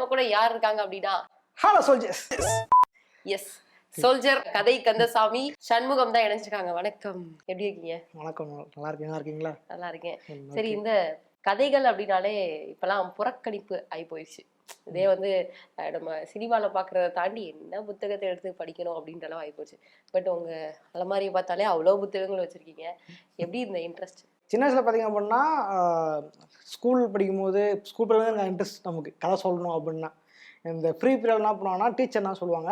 நம்ம கூட யார் இருக்காங்க அப்படின்னா? ஹலோ சோல்ஜர்ஸ் எஸ் சோல்ஜர் கதை கந்தசாமி சண்முகம் தான் இணைஞ்சிருக்காங்க. வணக்கம். எப்படி இருக்கீங்க? வணக்கம். நல்லா இருக்கீங்க நல்லா இருக்கீங்களா? நல்லா இருக்கேன். சரி இந்த கதைகள் அப்படின்னாலே இப்பெல்லாம் புறக்கணிப்பு ஆகி போயிடுச்சு. இதே வந்து நம்ம சினிமாவில் பார்க்குறத தாண்டி என்ன புத்தகத்தை எடுத்து படிக்கணும் அப்படின்ற அளவு ஆகி போச்சு. பட் உங்க அலமாரியை பார்த்தாலே அவ்வளோ புத்தகங்கள் வச்சிருக்கீங்க. எப்படி இந்த இன்ட்ரெஸ்ட் சின்ன வயசில் பார்த்தீங்க அப்படின்னா ஸ்கூல் படிக்கும்போது ஸ்கூல் படிக்கும் இன்ட்ரெஸ்ட் நமக்கு. கதை சொல்லணும் அப்படின்னா. இந்த ஃப்ரீ பீரியட் என்ன பண்ணுவாங்கன்னா டீச்சர் என்ன சொல்லுவாங்க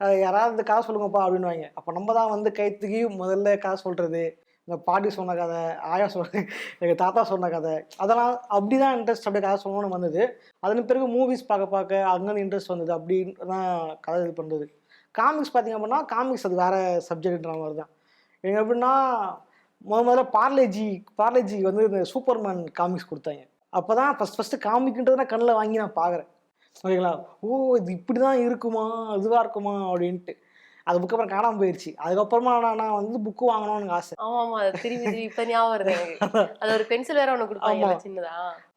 யாராவது யாராவது கதை சொல்லுங்கப்பா அப்படின்னுவாங்க. அப்போ நம்ம தான் வந்து கைத்துக்கி முதல்ல கதை சொல்கிறது இந்த பாட்டி சொன்ன கதை ஆயா சொன்ன எங்கள் தாத்தா சொன்ன கதை அதெல்லாம் அப்படி தான் இன்ட்ரெஸ்ட் அப்படியே கதை சொல்லணும்னு வந்தது. அதன் பிறகு மூவிஸ் பார்க்க பார்க்க அங்கேருந்து இன்ட்ரெஸ்ட் வந்தது. அப்படின்னு தான் கதை இது பண்ணுறது காமிக்ஸ் பார்த்தீங்க அப்படின்னா காமிக்ஸ் அது வேறு சப்ஜெக்ட்ன்ற மாதிரி தான். எனக்கு எப்படின்னா முத முதல்ல பார்லேஜி பார்லேஜி வந்து இந்த சூப்பர்மேன் காமிக்ஸ் கொடுத்தாங்க. அப்போ தான் ஃபஸ்ட் ஃபஸ்ட்டு காமிக்ன்றது நான் கண்ணில் வாங்கி நான் பார்க்குறேன் ஓகேங்களா ஓ இது இப்படி தான் இருக்குமா? இதுவாக இருக்குமா? அப்படின்ட்டு. அது புக்கு அப்புறம் காணாமல் போயிடுச்சு அதுக்கப்புறமா நான் நான் வந்து புக்கு வாங்கணும்னு ஆசை. ஆமா ஆமா அது திரும்பி திரும்பி இப்ப ஞாபகம் வருது. அது ஒரு பென்சில் வேற ஒண்ணு கொடுப்பாங்க. சின்னதா?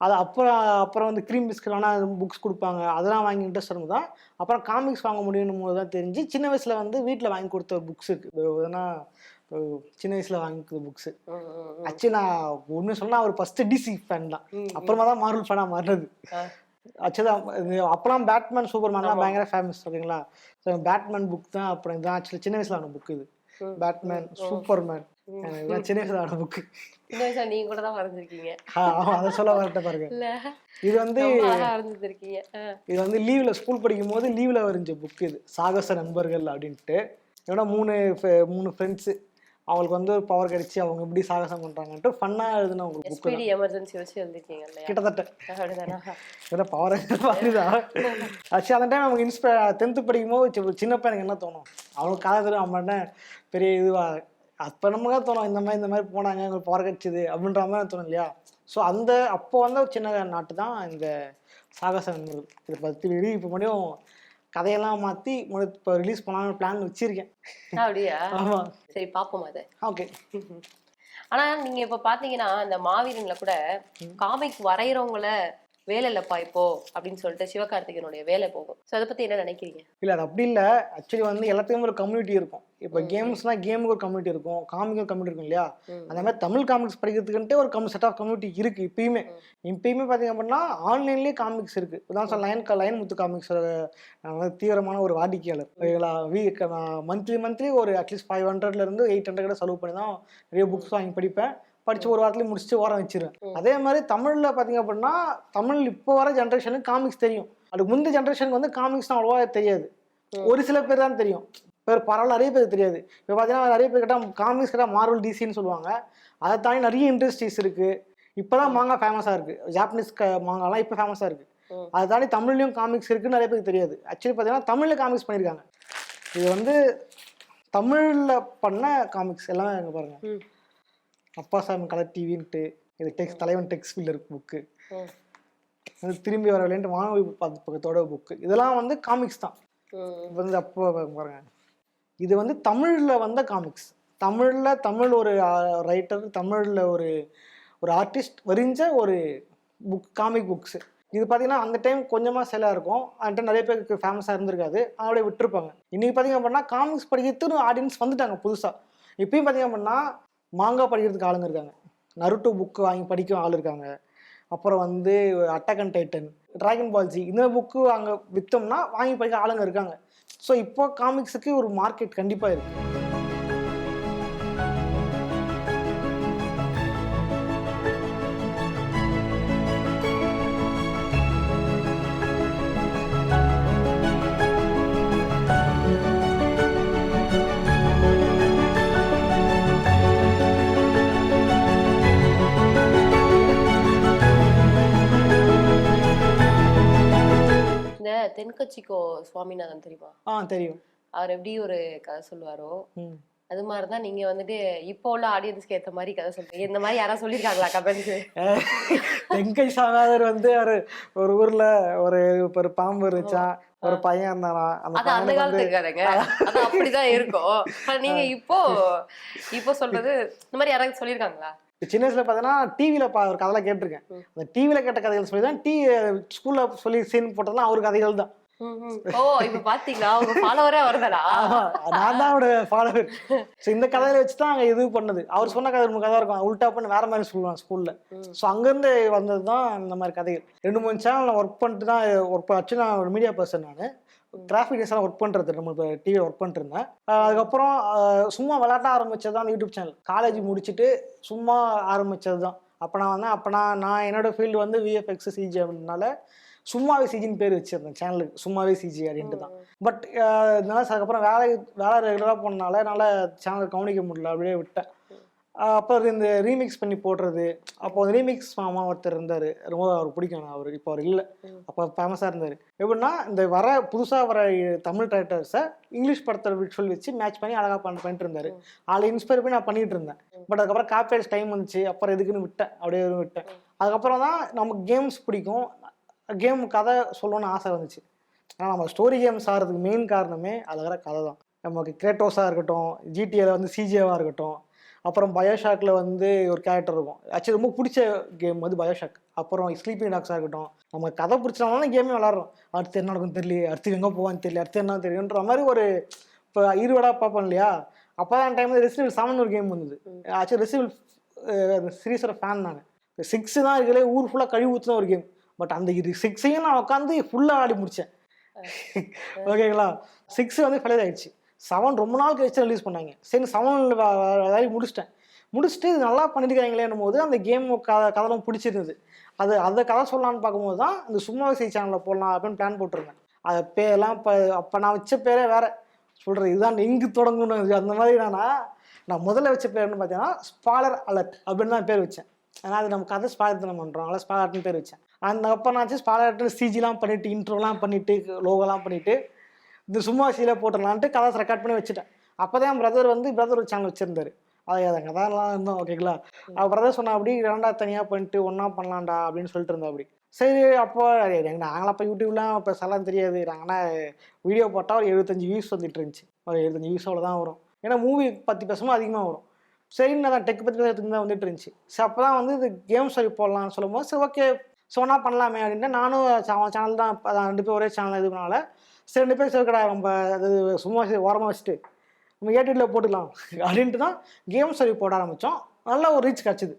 அது அப்புறம் அப்புறம் வந்து க்ரீம் பிஸ்கட் வேணால் புக்ஸ் கொடுப்பாங்க. அதெல்லாம் வாங்கி இன்ட்ரெஸ்ட் இருக்கும் தான் அப்புறம் காமிக்ஸ் வாங்க முடியும் போது தான் தெரிஞ்சு சின்ன வயசில் வந்து வீட்டில் வாங்கி கொடுத்த புக்ஸ் இருக்குது ஏன்னா சின்ன வயசில் வாங்கி கொடுத்த புக்ஸு. ஆக்சுவலி நான் உண்மை சொன்னா அவர் ஃபர்ஸ்ட் டிசி ஃபேன் தான். அப்புறமா தான் மார்வல் ஃபேனாக மாறினது. ஆ. ஆக்சுவலி அப்போலாம் பேட்மேன் சூப்பர்மேன்லாம். பயங்கர ஃபேமஸ் ஓகேங்களா ஸோ பேட்மேன் புக் தான் அப்புறம் இதான் ஆக்சுவலி சின்ன வயசுல ஆன புக் இது. பேட்மேன் சூப்பர்மேன் சின்ன வயசுல ஆன வயசுல நீங்க கூட தான் வரைஞ்சிருக்கீங்க அதை சொல்ல வரட்ட பாருங்க. இது வந்து. இது வந்து லீவில் ஸ்கூல் படிக்கும் போது லீவில் வரைஞ்ச புக் இது. சாகச நண்பர்கள் அப்படின்ட்டு. இதோட மூணு மூணு ஃப்ரெண்ட்ஸு அவங்களுக்கு வந்து ஒரு பவர் கிடைச்சி அவங்க எப்படி சாகசம் பண்ணுறாங்கன்ட்டு ஃபன்னாக எழுதின புக்கு எஸ்பிடி எமர்ஜென்சி வச்சு எழுதிருக்கீங்க கிட்டத்தட்ட. பவர் மாதிரிதான். ஆக்சுவலி அந்த டைம் நமக்கு இன்ஸ்பை டென்த்து படிக்கும்போது சி- சின்ன பையனுக்கு என்ன தோணும்? அவனுக்கு கதை தெரியும் அவன் பெரிய இதுவாக அப்போ நமக்கு தான் தோணும் இந்த மாதிரி இந்த மாதிரி போனாங்க எங்களுக்கு பவர் கிடச்சிது அப்படின்ற மாதிரி தோணும் இல்லையா? ஸோ அந்த அப்போ வந்த ஒரு சின்ன நாட்டு தான் இந்த சாகச நண்பர்கள் இதை பற்றி இப்போ முடியும் கதையெல்லாம் மாற்றி இப்போ ரிலீஸ் பண்ணலாம்னு பிளான் வச்சுருக்கேன். அப்படியா? ஆமாம் சரி பாப்போம் அதை. ஓகே. ஆனா நீங்க இப்ப பாத்தீங்கன்னா இந்த மாவீரன்ல கூட காமிக் வரைகிறவங்கள வேலை இல்லப்பா இப்போ அப்படின்னு சொல்லிட்டு சிவகார்த்திகேயனுடைய வேலை போகும். சோ அதை பத்தி என்ன நினைக்கிறீங்க? இல்லை அது அப்படி இல்லை. ஆக்சுவலி வந்து எல்லாத்துக்கும் ஒரு கம்யூனிட்டி இருக்கும். இப்போ கேம்ஸ்னால் கேமுக்கு ஒரு கம்யூனிட்டி இருக்கும். காமிக்கு ஒரு கம்யூனிட்டி இருக்கும் இல்லையா. அந்த மாதிரி தமிழ் காமிக்ஸ் படிக்கிறதுக்குன்ட்டு ஒரு கம் செட் ஆஃப் கம்யூனிட்டி இருக்குது இப்பயுமே. இப்பயுமே பார்த்தீங்க அப்படின்னா ஆன்லைன்லேயே காமிக்ஸ் இருக்குது இதான் sir line line Muthu comics தீவிரமான ஒரு வாடிக்கையாளர். ஓகேங்களா வீ மந்த்லி மந்த்லி ஒரு அட்லீஸ்ட் ஃபைவ் ஹண்ட்ரட்லேருந்து எயிட் ஹண்ட்ரட் செலவு பண்ணி தான் நிறைய புக்ஸ் வாங்கி படிப்பேன். படிச்சு ஒரு வாரத்துலேயே முடிச்சுட்டு ஓரம் வச்சிருவேன். அதே மாதிரி தமிழில் பார்த்தீங்க அப்படின்னா தமிழ் இப்போ வர ஜென்ரேஷனுக்கு காமிக்ஸ் தெரியும். அதுக்கு முந்தைய ஜென்ரேஷனுக்கு வந்து காமிக்ஸ் அவ்வளோவா தெரியாது. ஒரு சில பேர் தான் தெரியும். பேர் பரவாயில்ல நிறைய பேர் தெரியாது. இப்போ பார்த்தீங்கன்னா நிறைய பேர் கேட்டால் காமிக்ஸ் கேட்டால் மார்வல் டிசின்னு சொல்லுவாங்க. அதை தாண்டி நிறைய இண்டஸ்ட்ரீஸ் இருக்குது இப்போ தான் மாங்கா ஃபேமஸாக இருக்குது ஜாப்பனீஸ் க மாங்காலாம் இப்போ ஃபேமஸாக இருக்குது. அதை தாண்டி தமிழ்லையும் காமிக்ஸ் இருக்குன்னு நிறைய பேருக்கு தெரியாது. ஆக்சுவலி பார்த்தீங்கன்னா தமிழில் காமிக்ஸ் பண்ணியிருக்காங்க. இது வந்து தமிழில் பண்ண காமிக்ஸ் எல்லாமே பாருங்கள் அப்பா சாமி கலர் டிவின்ட்டு இது டெக்ஸ் தலைவன் டெக்ஸ் ஃபீல்டு இருக்கு புக்கு. அது திரும்பி வர விளையாண்டு மாணவி பத்து பக்கத்தோட புக்கு இதெல்லாம் வந்து காமிக்ஸ் தான். வந்து அப்போ பாருங்க. இது வந்து தமிழில் வந்த காமிக்ஸ் தமிழில் தமிழ் ஒரு ரைட்டர் தமிழில் ஒரு ஒரு ஆர்டிஸ்ட் வரிஞ்ச ஒரு புக் காமிக் புக்ஸு இது பார்த்தீங்கன்னா அந்த டைம் கொஞ்சமாக சேலாக இருக்கும். time நிறைய பேருக்கு ஃபேமஸாக இருந்திருக்காது. அப்படியே விட்டுருப்பாங்க. இன்றைக்கி பார்த்தீங்க அப்படின்னா காமிக்ஸ் படிக்கிறதுக்கு ஆடியன்ஸ் வந்துட்டாங்க புதுசாக இப்பயும் பார்த்தீங்க அப்படின்னா மாங்காய் படிக்கிறதுக்கு ஆளுங்க இருக்காங்க. நருட்டோ புக்கு வாங்கி படிக்க ஆள் இருக்காங்க. அப்புறம் வந்து attack and titan dragon ball Z இந்த புக்கு அங்கே விற்றோம்னா வாங்கி படிக்க ஆளுங்க இருக்காங்க. ஸோ இப்போ காமிக்ஸுக்கு ஒரு மார்க்கெட் கண்டிப்பாக இருக்குது தென்கட்சிக்கோ சுவாமிநாதன் தெரியுமா? ஆ தெரியும். அவர் எப்படி ஒரு கதை சொல்லுவாரோ அது மாதிரிதான் நீங்க வந்துட்டு இப்போ உள்ள ஆடியன்ஸ்க்கு ஏத்த மாதிரி கதை சொல்றீங்க. இந்த மாதிரி யாராவது சொல்லியிருக்காங்களா கமெண்ட்ஸ் வெங்கை சாமியாதர் வந்து ஒரு ஒரு ஊர்ல ஒரு ஒரு பாம்பு இருந்துச்சா ஒரு பையன் இருந்தானா அந்த அந்த காலத்துக்கு கதைங்க அது அப்படிதான் இருக்கும். நீங்க இப்போ இப்போ சொல்றது இந்த மாதிரி யாராவது சொல்லியிருக்காங்களா? சின்ன வயசுல பார்த்தீங்கன்னா டிவியில் பா ஒரு கதைலாம் கேட்டிருக்கேன். அந்த டிவியில் கேட்ட கதைகள் சொல்லி தான் டி ஸ்கூலில் சொல்லி சீன் போட்டதெல்லாம் அவர் கதைகள் தான். ஓ இப்ப பாத்தீங்களா? உங்க ஃபாலோவரே வருதடா நான் தான் அவரோட ஃபாலோவர் ஸோ இந்த கதையில வச்சு தான் அங்கே இது பண்ணது. அவர் சொன்ன கதை ஒரு கதை இருக்கும். உல்டா பண்ணி வேற மாதிரி சொல்லுவான் ஸ்கூல்ல. ஸோ அங்கேருந்து வந்தது தான் இந்த மாதிரி கதைகள். ரெண்டு மூணு சேனல் ஒர்க் பண்ணிட்டு தான் ஒர்க் ஆக்சுவலி நான் ஒரு மீடியா பர்சன் நான். கிராஃபிக் டிசைனாக ஒர்க் பண்ணுறது நம்ம இப்போ டிவியில் ஒர்க் பண்ணிட்டு இருந்தேன் ஆஹ் அதுக்கப்புறம் சும்மா விளாட்ட ஆரம்பிச்சது தான் யூடியூப் சேனல் காலேஜ் முடிச்சுட்டு சும்மா ஆரம்பிச்சது தான் அப்போ நான் வந்து அப்போ நான் நான் என்னோட ஃபீல்டு வந்து விஎஃப்எக்ஸ் சிஜி அப்படின்றனால சும்மாவே சிஜின்னு பேர் வச்சிருந்தேன் சேனலுக்கு சும்மாவே சிஜி அப்படின்ட்டு தான். பட் இதனால அதுக்கப்புறம் வேலை வேலை ரெகுலராக போனனால என்னால் சேனல் கவனிக்க முடியல அப்படியே விட்டேன். ஆஹ் அப்போ இந்த ரீமிக்ஸ் பண்ணி போடுறது அப்போ ரீமிக்ஸ் மாமா ஒருத்தர் இருந்தார். ரொம்ப அவர் பிடிக்கும் அவர் இப்போ அவர் இல்லை. அப்போ ஃபேமஸாக இருந்தார். எப்படின்னா இந்த வர புதுசாக வர தமிழ் டைரக்டர்ஸை இங்கிலீஷ் படத்தை விஷுவல் வச்சு மேட்ச் பண்ணி அழகாக பண்ண பண்ணிட்டு இருந்தார். அதில் இன்ஸ்பயர் பண்ணி நான் பண்ணிட்டு இருந்தேன். பட் அதுக்கப்புறம் காப்பேஜ் டைம் வந்துச்சு. அப்புறம் எதுக்குன்னு விட்டேன். அப்படியே விட்டேன். அதுக்கப்புறம் தான் நமக்கு கேம்ஸ் பிடிக்கும். கேம் கதை சொல்லணும்னு ஆசை வந்துச்சு ஆனால் நம்ம ஸ்டோரி கேம்ஸ் ஆகிறதுக்கு மெயின் காரணமே அழகிற கதை தான். நமக்கு கிரேட்டோஸாக இருக்கட்டும் ஜிடிஏல வந்து சிஜிஏவாக இருக்கட்டும் அப்புறம் பயோஷாக்கில் வந்து ஒரு கேரக்டர் இருக்கும். ஆக்சுவலி ரொம்ப பிடிச்ச கேம் வந்து பயோஷாக் அப்புறம் ஸ்லீப்பிங் டாக்ஸாக இருக்கட்டும். நம்ம கதை பிடிச்சனால கேமே விளாட்றோம். அடுத்து என்ன நடக்கும் தெரியல அடுத்து எங்கே போவான்னு தெரியல அடுத்து என்ன தெரியுன்ற மாதிரி ஒரு இப்போ இருவடாக பார்ப்போம் இல்லையா? அப்போ தான் டைம் ரெசிபிள் செவன் ஒரு கேம் வந்தது. ஆக்சுவலி ரெசிபிள் சீரீஸோட ஃபேன் நான். சிக்ஸ் தான் இருக்கலே ஊர் ஃபுல்லாக கழுவி ஊற்றுன ஒரு கேம் பட் அந்த சிக்ஸையும் நான் உட்காந்து ஃபுல்லாக ஆடி முடித்தேன் ஓகேங்களா சிக்ஸ் வந்து ஃபெயிலியர் ஆயிடுச்சு. செவன் ரொம்ப நாள் கழிச்சு ரிலீஸ் பண்ணாங்க. சரி செவன் வேலையை முடிச்சிட்டேன். முடிச்சுட்டு இது நல்லா பண்ணியிருக்காங்களேன்னும் போது அந்த கேம் கதை கதெல்லாம் பிடிச்சிருந்தது. அது அந்த கதை சொல்லலான்னு பார்க்கும்போது தான் இந்த சும்மா விசை சேனலில் போடலாம் அப்படின்னு பிளான் போட்டிருந்தேன். அது பேரெல்லாம் இப்போ அப்போ நான் வச்ச பேரே வேற. சொல்கிறேன் இதுதான் எங்கு தொடங்கணும் அந்த மாதிரி என்னன்னா நான் முதல்ல வச்ச பேர்னு பார்த்தீங்கன்னா ஸ்பாலர் அலர்ட் அப்படின்னு தான் பேர் வச்சேன். ஏன்னா அது நம்ம கதை ஸ்பாலர் தானே பண்ணுறோம் அதனால் ஸ்பாலர்ட்னு பேர் வச்சேன். அந்த அப்போ நான் ஸ்பாலர்ட்னு சிஜிலாம் பண்ணிட்டு இன்ட்ரோலாம் பண்ணிட்டு லோகோலாம் பண்ணிட்டு இந்த சும்மா சீல போட்டுடலான்ட்டு கதை ரெக்கார்ட் பண்ணி வச்சுட்டேன். அப்போ தான் என் பிரதர் வந்து பிரதர் ஒரு சேனல் வச்சிருந்தாரு. அது அது கதைலாம் இருந்தோம் ஓகேங்களா பிரதர் சொன்னா அப்படி ரெண்டா தனியாக பண்ணிட்டு ஒன்றா பண்ணலாம்டா அப்படின்னு சொல்லிட்டு இருந்தா அப்படி. சரி அப்போ எங்க நாங்களாம் அப்போ யூடியூப்லாம் இப்போ சலாம் தெரியாது. நாங்கன்னா வீடியோ போட்டால் ஒரு எழுபத்தஞ்சு வியூஸ் வந்துட்டு இருந்துச்சு. ஒரு எழுபத்தஞ்சு வியூஸ் அவ்வளோ தான் வரும். ஏன்னா மூவி பற்றி பேசும்போது அதிகமாக வரும். சரின்னு நான் டெக் பற்றி பேசுறதுக்கு தான் வந்துட்டு இருந்துச்சு. சரி அப்போ தான் வந்து இது கேம் சொல்லி போடலாம்னு சொல்லும்போது சரி ஓகே சோனா பண்ணலாமே அப்படின்ட்டு நானும் அவன் சேனல் தான் ரெண்டு பேர் ஒரே சேனல் இது பண்ணால சரி ரெண்டு பேர் சேர்க்கடா நம்ம அது சும்மா ஓரமாக வச்சுட்டு நம்ம ஏடிடியில் போட்டுக்கலாம் அப்படின்ட்டு தான் கேம் சொல்லி போட ஆரம்பித்தோம் நல்ல ஒரு ரீச் கிடச்சிது.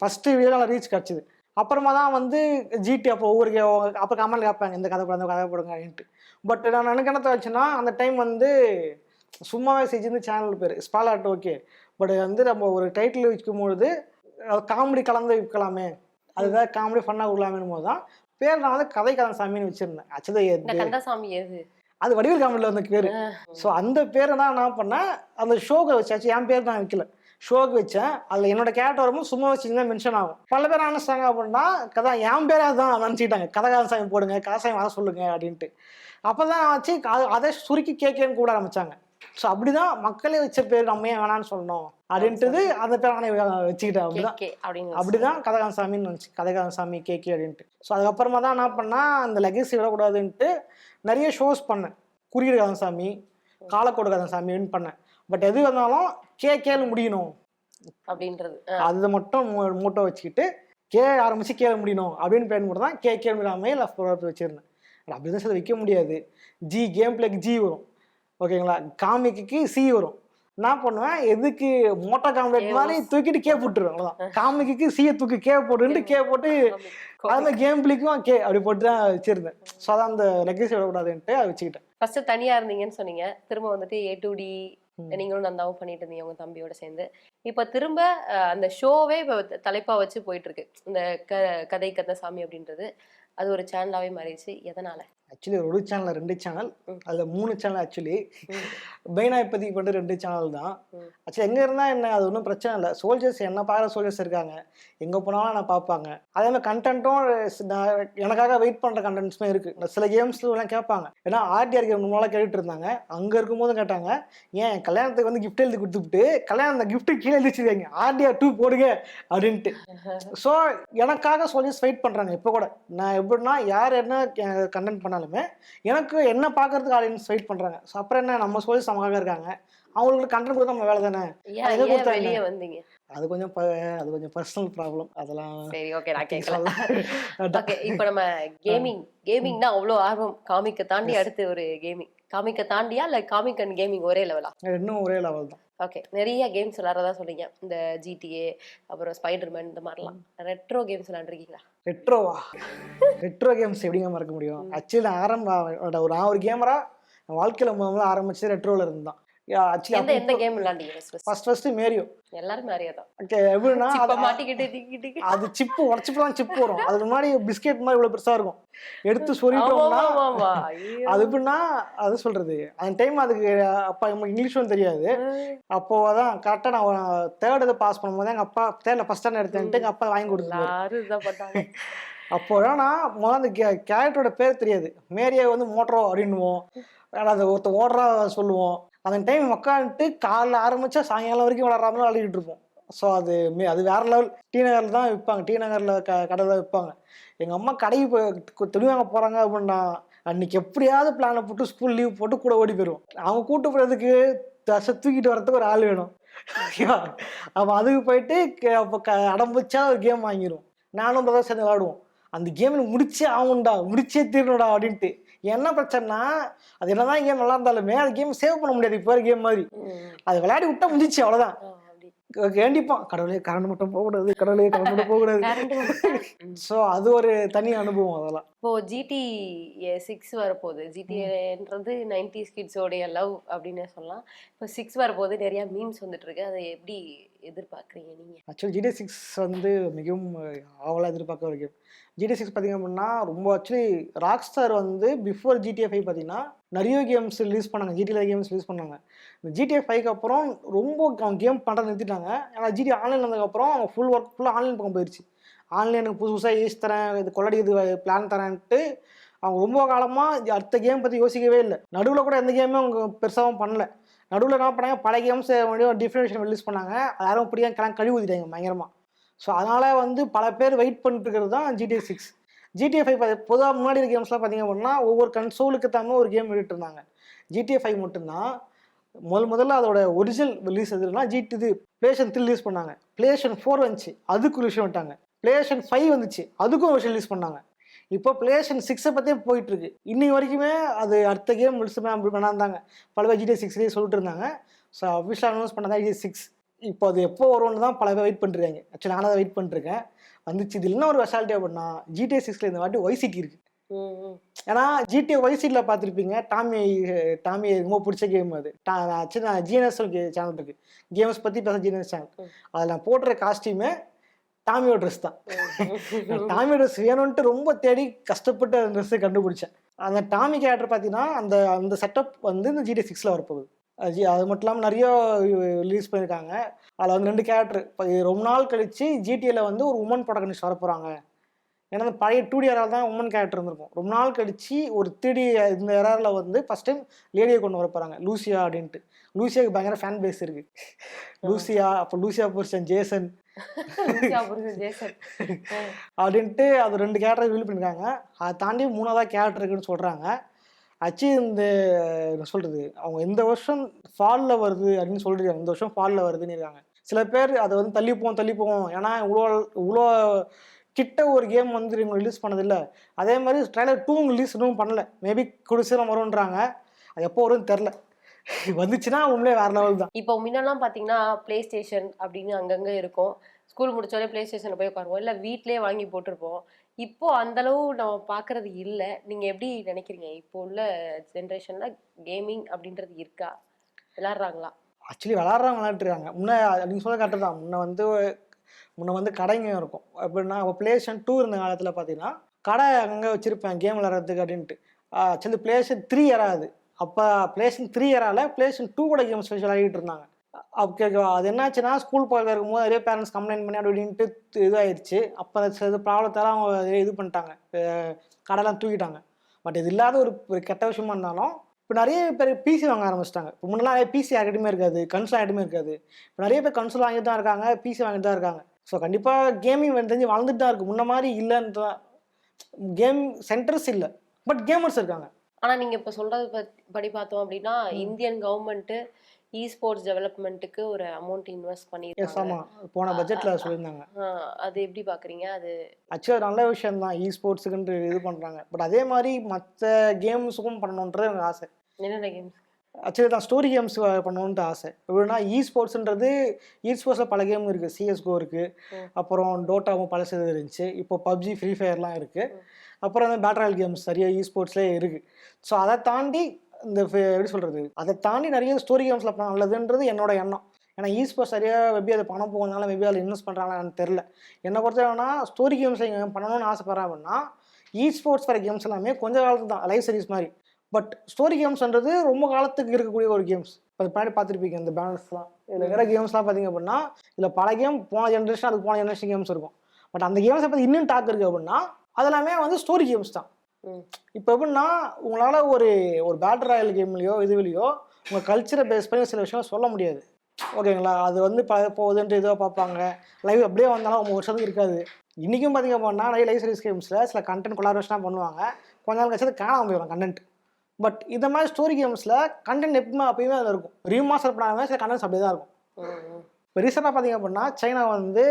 ஃபஸ்ட்டு வீடியோ ரீச் கிடச்சிது. அப்புறமா தான் வந்து ஜிடி அப்போ ஒவ்வொரு கே அப்போ கமெண்ட் கேட்பாங்க இந்த கதை போட அந்த கதை போடுங்க அப்படின்ட்டு. பட் நான் எனக்கு என்ன வச்சுன்னா அந்த டைம் வந்து சும்மாவே செஞ்சிருந்து சேனல் பேர் ஸ்பாலாட் ஓகே பட் வந்து நம்ம ஒரு டைட்டில் வச்சுக்கும் பொழுது காமெடி கலந்து வைக்கலாமே. அதுதான் காமெடி ஃபன்னாக விடலாமேன்னு போது தான் பேர் நான் வந்து கதை கதை சாமின்னு வச்சுருந்தேன் ஆக்சுவலி கந்தசாமி எது அது வடிவேல் காமெடியில் வந்த பேர். ஸோ அந்த பேரை தான் என்ன பண்ணேன். அந்த ஷோக்கு வச்சாச்சு. என் பேர் நான் வைக்கல. ஷோக்கு வச்சேன். அதில் என்னோட கேரக்டர் வரும்போது சும்மா வச்சுங்க மென்ஷன் ஆகும். பல பேர் நினைச்சாங்க அப்படின்னா கதை என் பேரே தான் நினச்சிக்கிட்டாங்க கதகாசாமி போடுங்க. கதாசாமி வர சொல்லுங்க அப்படின்ட்டு. அப்போ தான் வச்சு அதை சுருக்கி கேட்கன்னு கூட ஆரம்பிச்சாங்க. ஸோ அப்படிதான் மக்களே வச்ச பேர் நம்ம ஏன் வேணாம்னு சொல்லணும்? அப்படின்றது அந்த பேர் நானே வச்சுக்கிட்டேன் அப்படிதான். கே அப்படிதான் கதகாசாமின்னு நினச்சி கதகாசாமி கேகே அப்படின்ட்டு. ஸோ அதுக்கப்புறமா தான் என்ன பண்ணா அந்த லெகசி விடக்கூடாதுன்ட்டு நிறைய ஷோஸ் பண்ணேன். குறியீடு கதசாமி காலக்கோடு கதசாமின்னு பண்ணேன். பட் எது வந்தாலும் கே கேன்னு முடியணும். அப்படின்றது அதை மட்டும் மூட்டை வச்சுக்கிட்டு கே ஆரம்பிச்சு கேள முடியணும் அப்படின்னு பேர் மட்டும் தான் கே கே இல்லாமல் லெஃப்ட் வச்சிருந்தேன். அப்படி தான் வைக்க முடியாது. ஜி கேம் பிளேக்கு ஜி வரும். ஓகேங்களா? காமிக்கு சி வரும். நான் பண்ணுவேன்? எதுக்கு மோட்டா காம்ப்ளெட் மாதிரி தூக்கிட்டு கே போட்டுருவேன். அவ்வளோதான் காமிக்கு சியை தூக்கி கே போட்டுன்ட்டு கே போட்டு அந்த கேம் பிளிக்கும் கே அப்படி போட்டு தான் வச்சிருந்தேன். ஸோ அதான் அந்த லெக்கேஜ் விடக்கூடாதுன்ட்டு அதை வச்சுக்கிட்டேன். ஃபர்ஸ்ட் தனியா இருந்தீங்கன்னு சொன்னீங்க. திரும்ப வந்துட்டு ஏ டு டி. நீங்களும் நந்தாவும் பண்ணிட்டு இருந்தீங்க உங்க தம்பியோட சேர்ந்து. இப்ப திரும்ப அந்த ஷோவே இப்ப தலைப்பா வச்சு போயிட்டு இருக்கு. இந்த க கதை கந்தசாமி அப்படின்றது. அது ஒரு சேனலாவே மாறிடுச்சு. எதனால? ஆக்சுவலி ஒரு சேனல் ரெண்டு சேனல். அதில் மூணு சேனல் ஆக்சுவலி. மெயினாக இப்போதைக்கு பண்ணிட்டு ரெண்டு சேனல் தான். ஆக்சுவலி எங்கே இருந்தால் என்ன? அது ஒன்றும் பிரச்சனை இல்லை. சோல்ஜர்ஸ் என்ன பார்க்குற சோல்ஜர்ஸ் இருக்காங்க? எங்கே போனாலும் நான் பார்ப்பாங்க. அதே மாதிரி கண்டென்ட்டும் எனக்காக வெயிட் பண்ணுற கண்டென்ட்ஸுமே இருக்குது சில கேம்ஸ்லாம் கேட்பாங்க. ஏன்னா ஆர்டிஆர் கேம் முன்னால கேட்டுட்டு இருந்தாங்க. அங்கே இருக்கும்போது கேட்டாங்க. ஏன் கல்யாணத்துக்கு வந்து கிஃப்ட் எழுதி கொடுத்துட்டு கல்யாணம் அந்த கிஃப்ட்டு கீழே எழுதி வச்சிருக்காங்க ஆர்டிஆர் டூ போடுங்க. அப்படின்ட்டு. ஸோ எனக்காக சோல்ஜர்ஸ் வெயிட் பண்ணுறாங்க இப்போ கூட. நான் எப்படின்னா யார் என்ன கண்டென்ட் பண்ண பண்ணாலுமே எனக்கு என்ன பார்க்கறதுக்கு ஆடியன்ஸ் வெயிட் பண்ணுறாங்க ஸோ அப்புறம் என்ன? நம்ம சொல்லி சமமாக இருக்காங்க. அவங்களுக்கு கண்டென்ட் கொடுத்தா நம்ம வேலை தானே? வெளியே வந்தீங்க? அது கொஞ்சம் அது கொஞ்சம் பர்சனல் ப்ராப்ளம் அதெல்லாம் சரி ஓகே நான் கேட்கல. சொல்லலாம். ஓகே இப்போ நம்ம கேமிங் கேமிங்னா அவ்வளோ ஆர்வம். காமிக்க தாண்டி அடுத்து ஒரு கேமிங் காமிக்க தாண்டியா இல்ல காமிக் அண்ட் கேமிங் ஒரே லெவலா இன்னும் ஒரே லெவல் தான். ஓகே நிறைய கேம்ஸ் விளாட்றதா சொன்னீங்க. இந்த ஜிடிஏ அப்புறம் ஸ்பைடர்மேன் இந்த மாதிரிலாம். ரெட்ரோ கேம்ஸ் விளாண்டுருக்கீங்களா ரெட்ரோவா ரெட்ரோ கேம்ஸ் எப்படிங்க மறக்க முடியும்? ஆக்சுவலி நான் ஆரம்ப ஒரு நான் ஒரு கேமரா வாழ்க்கையில் ஆரம்பிச்சது ரெட்ரோவில் இருந்தான் ஆக்சுவலி எந்த game first first first Mario எல்லாரும் தான் எப்படின்னா மாட்டிக்கிட்டு அது சிப்பு உடச்சிப்பெல்லாம் சிப்பு வரும். அதுக்கு முன்னாடி பிஸ்கெட் மாதிரி இவ்வளோ பெருசாக இருக்கும். எடுத்து ஐயோ. அது எப்படின்னா அது சொல்றது அந்த டைம் அதுக்கு அப்பா இங்கிலீஷும் தெரியாது. அப்போ தான் கரெக்டாக நான் தேர்ட் இதை பாஸ் பண்ணும்போது எங்கள் அப்பா தேர்டில் ஃபஸ்ட் ஸ்டாண்டர்ட் எடுத்தேன்ட்டு எங்கள் அப்பா வாங்கி கொடுத்தாரு அப்போ முதல்ல அந்த கேரக்டரோட பேர் தெரியாது. மேரியை வந்து மோட்ரோ அப்படின்னுவோம். ஆனால் அது ஒருத்தன் ஓடுறா சொல்லுவோம். அந்த டைம் உட்காந்துட்டு காலைல ஆரம்பிச்சா சாயங்காலம் வரைக்கும் விளாட்றாமல் விளையாடிட்டு இருப்போம். ஸோ அது மே அது வேற லெவல் டி நகரில் தான் விற்பாங்க டி நகரில் க கடையில் விற்பாங்க எங்கள் அம்மா கடைக்கு போய் துணி வாங்க போகிறாங்க அப்படின்னா அன்னைக்கு எப்படியாவது பிளானை போட்டு ஸ்கூல் லீவ் போட்டு கூட ஓடி போயிடுவோம் அவங்க கூட்டு போகிறதுக்கு தசை தூக்கிட்டு வரதுக்கு ஒரு ஆள் வேணும். அப்போ அதுக்கு போயிட்டு அப்போ க அடம்பிச்சா ஒரு கேம் வாங்கிடும் நானும் பிரதர் சேர்ந்து விளாடுவோம் அந்த கேமில் முடிச்சே ஆகும்டா. முடிச்சே தீரணும்டா அப்படின்ட்டு. என்ன பிரச்சனைனா அது என்னதான் கேம் நல்லா இருந்தாலுமே அந்த கேம் சேவ் பண்ண முடியாது. இப்போ கேம் மாதிரி. அது விளையாடி விட்டா முடிஞ்சிச்சு அவ்வளோதான். வேண்டிப்பான் கடவுளே கரண்ட் மட்டும் போகக்கூடாது கடவுளே கரண்ட் மட்டும் போகக்கூடாது. ஸோ அது ஒரு தனி அனுபவம் அதெல்லாம். இப்போ ஜிடி சிக்ஸ் வரப்போகுது. ஜிடிஏன்றது நைன்டிஸ் கிட்ஸோடைய லவ் அப்படின்னு சொல்லலாம். இப்போ சிக்ஸ் வரப்போகுது. நிறைய மீம்ஸ் வந்துட்டு இருக்கு. அதை எப்படி எதிர்பார்க்குறீங்க நீங்கள் ஆக்சுவலி ஜிடி சிக்ஸ் வந்து மிகவும் ஆவலாக எதிர்பார்க்க ஒரு கேம் ஜிடி சிக்ஸ் பார்த்தீங்க அப்படின்னா ரொம்ப ஆக்சுவலி ராக் ஸ்டார் வந்து பிஃபோர் ஜிடிஎஃப் ஃபைவ் பார்த்தீங்கன்னா நிறைய கேம்ஸ் ரிலீஸ் பண்ணாங்க. ஜிடியில் கேம்ஸ் ரிலீஸ் பண்ணாங்க. இந்த ஜிடிஎஃப் ஃபைவ்க்கு அப்புறம் ரொம்ப அவங்க கேம் பண்ணுறது நிறுத்திட்டாங்க. ஏன்னா ஜிடி ஆன்லைன் வந்ததுக்கப்புறம் அவங்க ஃபுல் ஒர்க் ஃபுல்லாக ஆன்லைன் பக்கம் போயிடுச்சு ஆன்லைனுக்கு புதுசு புதுசாக யூஸ் தரேன் இது கொள்ளடி இது பிளான் தரேன்ட்டு அவங்க ரொம்ப காலமாக அடுத்த கேம் பற்றி யோசிக்கவே இல்லை. நடுவில் கூட எந்த கேமும் அவங்க பெருசாகவும் பண்ணல. நடுவில் என்ன பண்ணாங்க? பழைய கேம்ஸ் டிஃப்ரென்ஷன் ரிலீஸ் பண்ணாங்க. யாரும் இப்படியே கிளம்பி கழுவி பயங்கரமாக ஸோ அதனால் வந்து பல பேர் வெயிட் பண்ணிட்டு இருக்கிறது தான் ஜிடிஏ சிக்ஸ் ஜிடிஏ ஃபைவ் பொதுவாக முன்னாடி இருக்க கேம்ஸ்லாம் பார்த்தீங்க அப்படின்னா ஒவ்வொரு கன்சோலுக்கு தகுந்த ஒரு கேம் வெளியிட்டு இருந்தாங்க. ஜிடிஏ ஃபைவ் மட்டும்தான். முதல் முதல்ல அதோட ஒரிஜினல் ரிலீஸ் எதுனா ஜிடி இது பிளேஷன் த்ரீ ரிலீஸ் பண்ணாங்க. பிளேஷன் ஃபோர் வந்துச்சு. அதுக்கு ஒரு விஷயம் விட்டாங்க பிளேஷன் ஃபைவ் வந்துச்சு. அதுக்கும் விஷயம் ரிலீஸ் பண்ணாங்க. இப்போ பிளேஷன் சிக்ஸை பற்றியே போயிட்டு இருக்கு இன்னி வரைக்குமே அது அடுத்த கேம் முடிச்சுமே பண்ணாந்தாங்க பல பேர் ஜிடிஏ சிக்ஸ்லேயே சொல்லிட்டு இருந்தாங்க. ஸோ அஃபிஷியல் அனௌன்ஸ் பண்ணதான் ஜிடிஏ சிக்ஸ் இப்போ அது எப்போ வரும்னு தான் பல பேர் வெயிட் பண்ணிருக்காங்க ஆக்சுவலி நானும் அதை வெயிட் பண்ணிருக்கேன் வந்துச்சு. இது என்ன ஒரு வெசாலிட்டி அப்படின்னா ஜிடிஏ சிக்ஸில் இந்த வாட்டி ஒய்சிட்டி இருக்கு. ம், ம். ஏன்னா ஜிடிஏ ஒய்சிட்டியில் பார்த்துருப்பீங்க டாமி டாமி ரொம்ப பிடிச்ச கேம் அது. நான் ஜிஎன்எஸ் சேனல் இருக்கு. கேம்ஸ் பற்றி பேச ஜிஎன்எஸ் சேனல். அதில் நான் போடுற காஸ்டியூமே டாமியோட ட்ரெஸ் தான். ம். டாமி ட்ரெஸ் வேணும்ன்ட்டு ரொம்ப தேடி கஷ்டப்பட்டு அந்த ட்ரெஸ்ஸை கண்டுபிடிச்சேன். அந்த டாமி கேரக்டர் பார்த்தீங்கன்னா அந்த அந்த செட்டப் வந்து இந்த ஜிடி சிக்ஸில் வரப்போகுது. அது ஜி- அது மட்டும் இல்லாமல் நிறைய ரிலீஸ் பண்ணியிருக்காங்க அதில் வந்து ரெண்டு கேரக்டர் இப்போ ரொம்ப நாள் கழிச்சு ஜிடிஏல வந்து ஒரு உமன் ப்ரொடகனிஸ்ட் வர போகிறாங்க ஏன்னா இந்த பழைய டூ டி தான் உமன் கேரக்டர் இருந்திருக்கும். ரொம்ப நாள் கழிச்சு ஒரு த்ரீ இந்த எராரில் வந்து ஃபஸ்ட் டைம் லேடியை கொண்டு வர போகிறாங்க லூசியா அப்படின்ட்டு லூசியாவுக்கு பயங்கர ஃபேன் பேஸ் இருக்கு. லூசியா அப்போ லூசியா புருஷன் ஜேசன் அப்படின்ட்டு அது ரெண்டு கேரக்டர் ரிவீல் பண்ணியிருக்காங்க அதை தாண்டி மூணாவதாக கேரக்டர் இருக்குன்னு சொல்கிறாங்க ஆச்சு இந்த என்ன சொல்கிறது அவங்க இந்த வருஷம் ஃபாலில் வருது அப்படின்னு சொல்லிருக்காங்க இந்த வருஷம் ஃபாலில் வருதுன்னு இருக்காங்க. சில பேர் அதை வந்து தள்ளிப்போம் தள்ளிப்போம் ஏன்னா இவ்வளோ இவ்வளோ கிட்ட ஒரு கேம் வந்து இவங்க ரிலீஸ் பண்ணதில்லை. அதே மாதிரி ட்ரைலர் டூ ரிலீஸ் இன்னும் பண்ணல. மேபி குடிசீரம் வரும்ன்றாங்க. அது எப்போ வரும்னு தெரில. வந்துச்சுன்னா உண்மையிலே வேற லெவல் தான். இப்போ முன்னெல்லாம் பார்த்தீங்கன்னா ப்ளே ஸ்டேஷன் அப்படின்னு அங்கங்கே இருக்கும். ஸ்கூல் முடிச்சோடனே ப்ளே ஸ்டேஷனில் போய் உட்காருவோம். இல்லை வீட்டிலே வாங்கி போட்டிருப்போம். இப்போ அந்த அளவு நம்ம பார்க்கறது இல்லை. நீங்கள் எப்படி நினைக்கிறீங்க? இப்போ உள்ள ஜென்ரேஷனில் கேமிங் அப்படின்றது இருக்கா? விளாட்றாங்களா ஆக்சுவலி விளாட்றவங்க விளாட்டுருக்காங்க முன்ன நீங்கள் சொல்ல கரெக்டு தான். முன்ன வந்து முன்ன வந்து கடைங்க இருக்கும். எப்படின்னா இப்போ பிளேஸ்டேஷன் டூ இருந்த காலத்தில் பார்த்தீங்கன்னா கடை அங்கே வச்சுருப்பேன் கேம் விளாட்றதுக்கு அப்படின்ட்டு. ஆக்சுவலி பிளேஸ்டேஷன் த்ரீ எறாது அப்போ பிளேஷன் த்ரீ இயரால் பிளேஷன் டூ கூட கேம் ஸ்பெஷல் ஆகிட்டு இருந்தாங்க. ஓகே அது என்னாச்சுன்னா ஸ்கூல் பக்கத்தில் இருக்கும்போது நிறைய பேரண்ட்ஸ் கம்ப்ளைண்ட் பண்ணி அப்படி இப்படின்ட்டு இதாகிடுச்சு அப்போ அது ப்ராப்ளத்தால் அவங்க இது பண்ணிட்டாங்க. கடைலாம் தூக்கிட்டாங்க. பட் இது இல்லாத ஒரு ஒரு கெட்ட விஷயமா இருந்தாலும் இப்போ நிறைய பேர் பிசி வாங்க ஆரம்பிச்சிட்டாங்க. இப்போ முன்னெல்லாம் பிசி யார்கிட்டயுமே இருக்காது கன்சோல் யார்கிட்டயுமே இருக்காது. இப்போ நிறைய பேர் கன்சோல் வாங்கிட்டு தான் இருக்காங்க பிசி வாங்கிட்டு தான் இருக்காங்க. ஸோ கண்டிப்பாக கேமிங் தெரிஞ்சு வளர்ந்துட்டு தான் இருக்குது முன்ன மாதிரி இல்லைன்னு தான் கேம் சென்டர்ஸ் இல்லை பட் கேமர்ஸ் இருக்காங்க. ஆனா நீங்க இப்ப சொல்றது பத்- படி பார்த்தோம் அப்படின்னா இந்தியன் கவர்மெண்ட் இ ஸ்போர்ட்ஸ் டெவலப்மெண்ட்டுக்கு ஒரு அமௌண்ட் இன்வெஸ்ட் ஆமாம் போன பட்ஜெட்டில் சொல்லியிருந்தாங்க. அது எப்படி பாக்குறீங்க அது ஆக்சுவலாக நல்ல விஷயம் தான் இ ஸ்போர்ட்ஸுக்குன்ட்டு இது பண்ணுறாங்க பட் அதே மாதிரி மற்ற கேம்ஸுக்கும் பண்ணணுன்றது எனக்கு ஆசை. என்னென்ன கேம்ஸ் ஆக்சுவலி தான் ஸ்டோரி கேம்ஸ் பண்ணணுன்ட்டு ஆசை. எப்படின்னா இ ஸ்போர்ட்ஸ்ன்றது இ ஸ்போர்ட்ஸில் பல கேம் இருக்குது சிஎஸ்கோ இருக்குது. அப்புறம் டோட்டாவும் பழசு இது இருந்துச்சு. இப்போ பப்ஜி ஃப்ரீ ஃபயர்லாம் இருக்குது அப்புறம் வந்து பேட்டர் ராயல் கேம்ஸ் நிறைய இ ஸ்போர்ட்ஸ்லேயே இருக்குது ஸோ அதை தாண்டி இந்த எப்படி சொல்கிறது அதை தாண்டி நிறைய ஸ்டோரி கேம்ஸில் பண்ண நல்லதுன்றது என்னோட எண்ணம். ஏன்னா ஸ்போர்ட்ஸ் சரியாக மேபி அது பணம் போகிறதுனால மேபி அதில் இன்வெஸ்ட் பண்ணுறாங்களா எனக்கு தெரில என்னை பொறுத்தவரைனா ஸ்டோரி கேம்ஸ் இங்கே பண்ணணும்னு ஆசைப்பட்றேன் அப்படின்னா இ ஸ்போர்ட்ஸ் வர கேம்ஸ் எல்லாமே கொஞ்ச காலத்து தான். லைவ் சீரிஸ் மாதிரி. பட் ஸ்டோரி கேம்ஸ்ன்றது ரொம்ப காலத்துக்கு இருக்கக்கூடிய ஒரு கேம்ஸ் அது பின்னாடி பார்த்துருப்பீங்க இந்த பேலன்ஸ்லாம் இதில் இருக்கிற கேம்ஸ்லாம் பார்த்தீங்க அப்படின்னா இதில் பல கேம் போன ஜென்ரேஷன் அதுக்கு போன ஜென்ரேஷன் கேம்ஸ் இருக்கும். பட் அந்த கேம்ஸை பற்றி இன்னும் டாக் இருக்குது அப்படின்னா அதெல்லாமே வந்து ஸ்டோரி கேம்ஸ் தான். இப்போ எப்படின்னா உங்களால் ஒரு ஒரு பேட்டர் ராயல் கேம்லையோ இதுவிலையோ உங்கள் கல்ச்சரை பேஸ் பண்ணி சில விஷயம் சொல்ல முடியாது. ஓகேங்களா அது வந்து ப போகுதுன்ட்டு ஏதோ பார்ப்பாங்க. லைவ் அப்படியே வந்தாலும் அவங்க வருஷத்துக்கு இருக்காது. இன்றைக்கும் பார்த்தீங்க அப்படின்னா நிறைய லைவ் சர்வீஸ் கேம்ஸில் சில கண்டென்ட் கொலாபரேஷனாக பண்ணுவாங்க. கொஞ்ச நாள் கழிச்சு அது காணாமல் போயிடும் கண்டென்ட் பட் இந்த மாதிரி ஸ்டோரி கேம்ஸில் கண்டென்ட் எப்பவுமே அப்பயுமே அதில் இருக்கும். ரீமாஸ்டர் பண்ணாமல் சில கண்டென்ட்ஸ் அப்படியே தான் இருக்கும். இப்போ ரீசெண்டாக பார்த்தீங்க அப்படின்னா சைனா வந்து